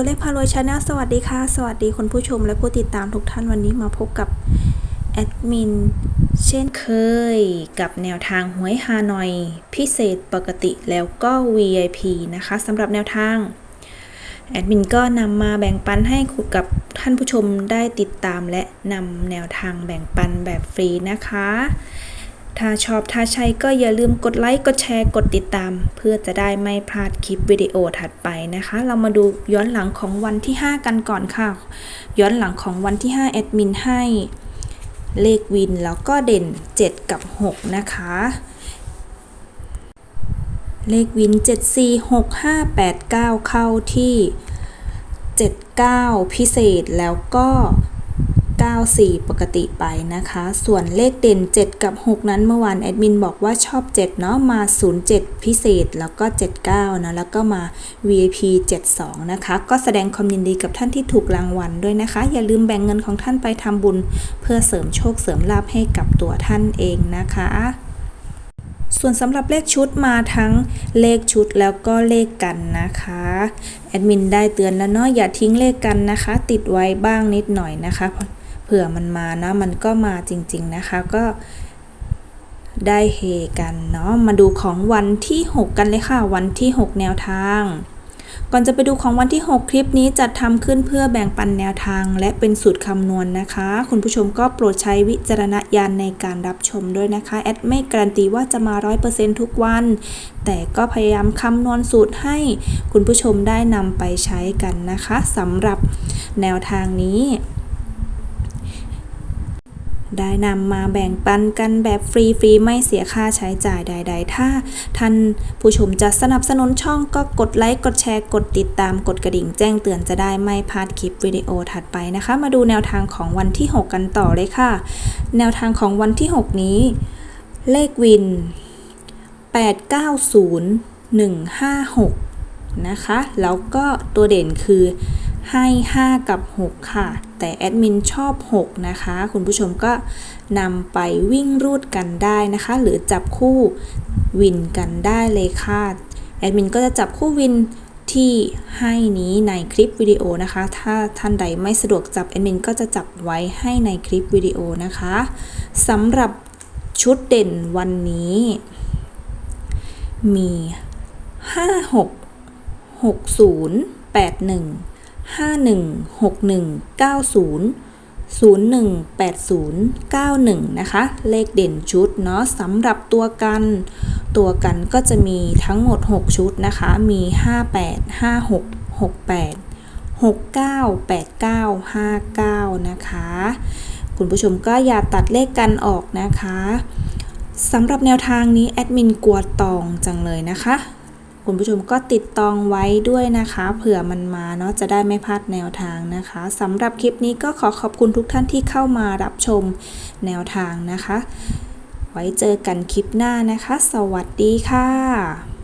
ตัวเลขพารวยชาแนลสวัสดีค่ะ สวัสดีคุณผู้ชมและผู้ติดตามทุกท่านวันนี้มาพบกับแอดมินเช่นเคยกับแนวทางหวยฮานอย พิเศษปกติแล้วก็ VIP นะคะสำหรับแนวทาง แอดมินก็นำมาแบ่งปันให้กับท่านผู้ชมได้ติดตามและนำแนวทางแบ่งปันแบบฟรีนะคะ ถ้าชอบถ้าใช่ก็อย่าลืมกดไลค์ กดแชร์ กดติดตาม เพื่อจะได้ไม่พลาดคลิปวิดีโอถัดไปนะคะ เรามาดูย้อนหลังของวันที่ 5 กันก่อนค่ะ ย้อนหลังของวันที่5แอดมินให้เลขวินแล้วก็เด่น 7 กับ 6 นะคะ เลขวิน 7 4 6 5 8 9 เข้าที่ 79 พิเศษแล้วก็ 94 ปกติไปนะคะ ส่วนเลขเด่น 7 กับ 6 นั้นเมื่อวานแอดมินบอกว่าชอบ 7 เนาะมา 07 พิเศษแล้วก็ 79นะแล้วก็มา VIP 72 นะคะ ก็แสดงความยินดีกับท่านที่ถูกรางวัลด้วยนะคะ อย่าลืมแบ่งเงินของท่านไปทำบุญ เพื่อเสริมโชคเสริมลาภให้กับตัวท่านเองนะคะส่วนสำหรับเลขชุดมาทั้งเลขชุดแล้วก็เลขกันนะคะ แอดมินได้เตือนแล้วเนาะอย่าทิ้งเลขกันนะคะ ติดไว้บ้างนิดหน่อยนะคะ ผื่อมันมานะมันก็มาจริง ๆ นะคะก็ได้เฮกันเนาะมาดูของวันที่ 6 กันเลยค่ะ วันที่ 6 แนวทาง ก่อนจะไปดูของวันที่ 6 คลิปนี้จัดทำขึ้นเพื่อแบ่งปันแนวทาง และเป็นสูตรคำนวณนนะคะ คุณผู้ชมก็โปรดใช้วิจารณญาณในการรับชมด้วยนะคะ แอดไม่การันตีว่าจะมา 100%ทุกวัน แต่ก็พยายามคำนวณสูตรให้คุณผู้ชมได้นำไปใช้กันนะคะสำหรับแนวทางนี้ ได้นำมาแบ่งปันกันแบบฟรีๆ ไม่เสียค่าใช้จ่ายใด ๆ ถ้าท่านผู้ชมจะสนับสนุนช่องก็กดไลค์ กดแชร์ กดติดตาม กดกระดิ่งแจ้งเตือนจะได้ไม่พลาดคลิปวิดีโอถัดไปนะคะ มาดูแนวทางของวันที่ 6 กันต่อเลยค่ะ แนวทางของวันที่ 6 นี้ เลขวิน 890156 นะคะ แล้วก็ตัวเด่นคือ ให้ 5 กับ 6 ค่ะ แต่แอดมินชอบ 6 นะคะ คุณผู้ชมก็นำไปวิ่งรูดกันได้นะคะ หรือจับคู่วินกันได้เลยค่ะ แอดมินก็จะจับคู่วินที่ให้นี้ในคลิปวิดีโอนะคะ ถ้าท่านใดไม่สะดวกจับแอดมินก็จะจับไว้ให้ในคลิปวิดีโอนะคะสำหรับชุดเด่นวันนี้ มี 5 6 6 0 8 1 516190 018091 นะคะ เลขเด่นชุดเนาะสำหรับตัวกัน ตัวกันก็จะมีทั้งหมด 6 ชุดนะคะ มี 58 56 68 69 89 59 นะคะ คุณผู้ชมก็อย่าตัดเลขกันออกนะคะสำหรับแนวทางนี้แอดมินกลัวตองจังเลยนะคะ คุณผู้ชมก็ติดตองไว้ด้วยนะคะ เผื่อมันมาเนาะจะได้ไม่พลาดแนวทางนะคะสำหรับคลิปนี้ก็ขอขอบคุณทุกท่านที่เข้ามารับชมแนวทางนะคะ ไว้เจอกันคลิปหน้านะคะ สวัสดีค่ะ